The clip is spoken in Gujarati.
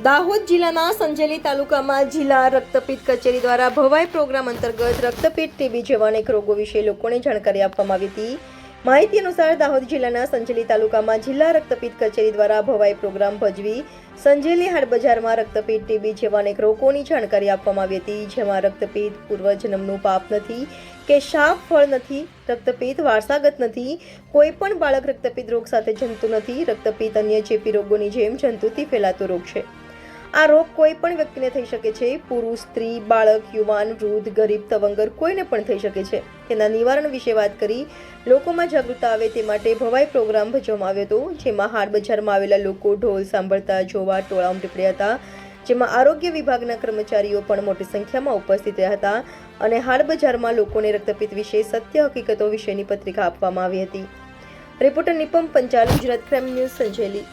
દાહોદ જિલ્લાના સંજેલી તાલુકામાં જિલ્લા રક્તપિત કચેરી દ્વારા ભવાઈ પ્રોગ્રામ અંતર્ગત રક્તપિત ટીબી જેવા અનેક રોગો વિશે લોકોને જાણકારી આપવામાં આવી હતી. માહિતી અનુસાર દાહોદ જિલ્લાના સંજેલી તાલુકામાં જિલ્લા રક્તપિત કચેરી દ્વારા ભવાઈ પ્રોગ્રામ ભજવી સંજેલી હાટ બજારમાં રક્તપિત ટીબી જેવા અનેક રોગોની જાણકારી આપવામાં આવી હતી. જેમાં રક્તપિત પૂર્વજન્મનું પાપ નથી કે શાપ ફળ નથી, રક્તપિત વારસાગત નથી, કોઈ પણ બાળક રક્તપિત રોગ સાથે જંતુ નથી, રક્તપિત અન્ય ચેપી રોગોની જેમ જંતુથી ફેલાતો રોગ છે. આ રોગ કોઈ પણ વ્યક્તિને થઈ શકે છે. પુરુષ, સ્ત્રી, બાળક, યુવાન, વૃદ્ધ, ગરીબ, તવંગર કોઈને પણ થઈ શકે છે. તેના નિવારણ વિશે વાત કરી લોકોમાં જાગૃતતા આવે તે માટે ભવાઈ પ્રોગ્રામ ભજવવામાં આવ્યો હતો, જેમાં હાડ બજારમાં આવેલા લોકો ઢોલ સાંભળતા, જોવા, ટોળા ઉમટી હતા. જેમાં આરોગ્ય વિભાગના કર્મચારીઓ પણ મોટી સંખ્યામાં ઉપસ્થિત રહ્યા હતા અને હાડ બજારમાં લોકોને રક્તપિત વિશે સત્ય હકીકતો વિશેની પત્રિકા આપવામાં આવી હતી. Reporter Nipam Panchal, Gujarat crime news, Sanjeli.